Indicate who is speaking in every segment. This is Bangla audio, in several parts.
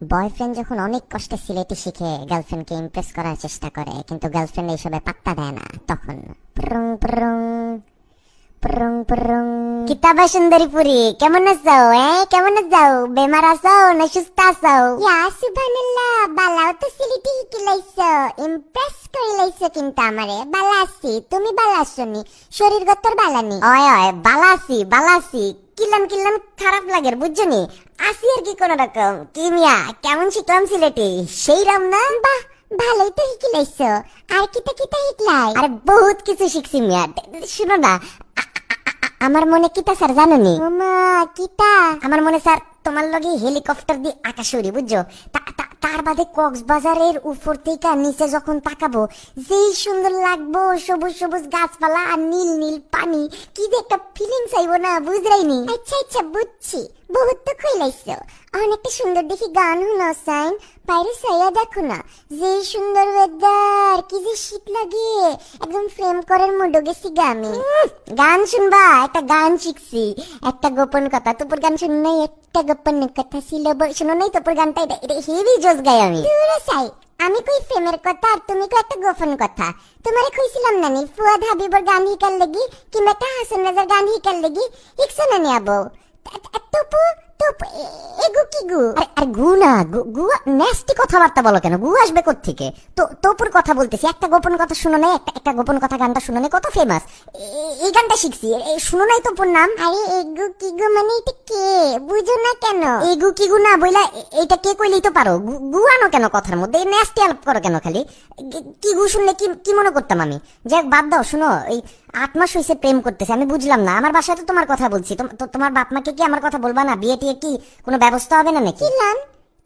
Speaker 1: বয়ফ্রেন্ড যখন অনেক কষ্টে সিলেটি শিখে গার্লফ্রেন্ডকে ইমপ্রেস করার চেষ্টা করে, কিন্তু গার্লফ্রেন্ড এইসবে পাত্তা দেয় না, তখন কিতাবা সুন্দরী পুরি কেমন আছো, এ? কেমন আছো? বেমার আছো না সুস্থ আছো? ইয়া, সুবহানাল্লাহ, বালাও তো ইমপ্রেস করিলাইছো কিন্তু আমারে, বালা আছি, তুমি বালা শরীর গতর বালানি অয় অয়, বালা বালা আছি, কিলাম কিলাম খারাপ লাগে, বুঝছ নি? আসি আর কি কোন রকম কি মিয়া কেমন শিখলাম সিলেটি সেই রাম না? বাহ ভালোই তো শিখিলাইছো আর কিতা কিতা শিখলাই? আরে বহুত কিছু শিখছি মিয়া। শুনো না। আমার মনে কিতা স্যার জানো নি? কিতা? আমার মনে স্যার তোমার লগে হেলিকপ্টার দিয়ে আকাশে উড়ি বুঝছ? তার বাদে কক্সবাজারের উপর থেকে নিচে যখন তাকাবো যেই সুন্দর লাগবো সবুজ সবুজ গাছপালা আর নীল নীল পানি কি যে একটা ফিলিংস আইবো না বুঝরাইনি? আচ্ছা আচ্ছা বুঝছি। বহুত তো খইলাইছো অনেকটা সুন্দর দেখি গান হুনো সাইন বাইরে সাইয়া দেখো না, যে সুন্দর ওয়েদার কি যে শীত লাগে। একদম ফ্রেম করার মুডো গেছি গামে গান শুনবা, একটা গান শিখছি। একটা গোপন কথা, তোপর গান শুন নাই একটা গোপন কথা ছিল। শুনো নাই তোপর গানটা? এটা এটা হেভি জোস গাই আমি। দূরে সাই, আমি কই প্রেমের কথা আর তুমি কই একটা গোপন কথা? তোমারে কইছিলাম না নি, ফুয়াদ হাবিবর গান হিকার লাগি, কিংবা একটা হাসান রাজার গান হিকার লাগি হিকছো না নি আবো? টুপু টুপু এগু কি গু আরে গু না গু কথাবার্তা বলো কেন গু আসবে তো কথা বলতেছি একটা গোপন কথা শুনো নাই একটা একটা গোপন কথা গানটা শুনো নাই কত ফেমাস এই গানটা শিখছি শুনো নাই নাম আরে এগু কি গু মানে এটা কে বুঝো না কেন এগু কি গু না বইলা এটা কে কইলেই তো পারো গু- আনো কেন কথার মধ্যে নেস্টি আলাপ করো কেন খালি কি গু শুনলে কি কি মনে করতাম আমি যাক বাদ দাও শুনো এই আট মাস হয়েছে প্রেম করতেছে আমি বুঝলাম না। আমার বাসায় তো তোমার কথা বলছি। তোমার বাপ মাকে কি আমার কথা বলবা না? বিয়ে টিয়ে কি কোনো ব্যবস্থা হবে না নাকি? কিলান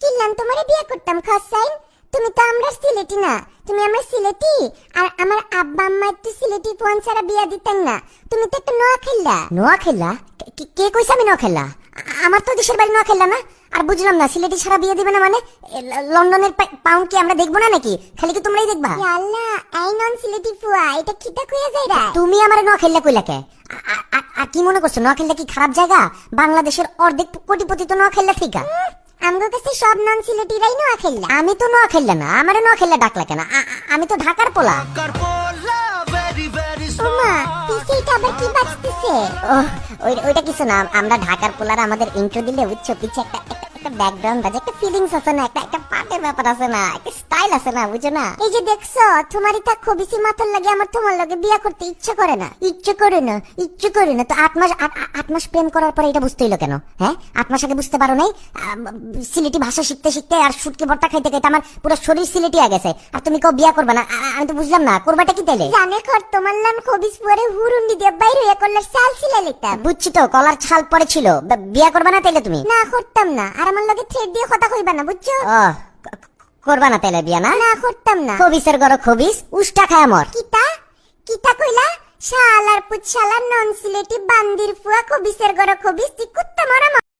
Speaker 1: কিলান তোমারে বিয়ে করতাম খাসাইন। তুমি তো আমরা সিলেটি না। তুমি আমরা সিলেটি। আর আমার আব্বা আম্মা একটু সিলেটি ফোন ছাড়া বিয়ে দিতেন না। তুমি তো একটা নোয়া খেললা নোয়া খেললা কে কইছে আমি নোয়া খেললা আমার তো দেশের বাড়ি নোয়া খেললা না। আর বুঝলাম না সিলেটি ছাড়া বিয়ে দিবে না মানে? লন্ডনের পাউন্ড কি আমরা দেখব না নাকি? খালি কি তোমরাই দেখবা? আল্লাহ এই নন সিলেটি ফুয়া এটা কিটা কইয়া যাইরা তুমি আমার নোয়া খেললা কইলা কে? আ- আ- আ- আর কি মনে করছ নোয়া খেললা কি খারাপ জায়গা? বাংলাদেশের অর্ধেক কোটিপতি তো নোয়া খেললা ঠিক আমগো কাছে সব নন সিলেটিরাই নোয়া খেললা আমি তো নোয়া খেললা না আমারে নোয়া খেললা ডাকলা কেন? আমি তো ঢাকার পোলা। আবার কি বাজতেছে? ওই ওইটা কিছু না, আমরা ঢাকার পোলার আমাদের ইন্ট্রো দিলে উচ্চ পিছে একটা একটা- ব্যাকগ্রাউন্ড আছে একটা ফিলিংস আছে না একটা একটা পার্টের ব্যাপার আছে না একটা স্টাইল আছে না বুঝছ না? এই যে দেখছ তোমারই তা খবিসি মাথার লাগে আমার তোমার লাগে বিয়ে করতে ইচ্ছে করে না। ইচ্ছে করে না ইচ্ছে করে না। তো আট মাস আট- মাস প্রেম করার পরে এটা বুঝতে হইল কেন? হ্যাঁ? আট মাস আগে বুঝতে পারো নাই? সিলেটি ভাষা শিখতে শিখতে আর শুটকি ভর্তা খাইতে খাইতে আমার পুরো শরীর সিলেটি হয়ে গেছে। আর তুমি কেউ বিয়া করবে না। আমি তো বুঝলাম না। করবাটা কি তাইলে? জানে খর তোমার নাম খবিস পরে হুরুন্ডি দিয়ে বাইরে হয়ে করলে সাল ছিলে লিতাম বুঝছি তো কলার ছাল পরে ছিল। বিয়া করবে না তাইলে তুমি? না করতাম না। আর আমার লোকে থ্রেড দিয়ে কথা কইবা না বুঝছ? ও করবা না তাইলে বিয়া না? না করতাম না। খবিসের গড় খবিস উষ্টা খায় আমার কিতা? কিতা কইলা? শালার শালার নন সিলেটি বান্দির ফুয়া খবিসের গড় খবিস তুই কুত্তা মারা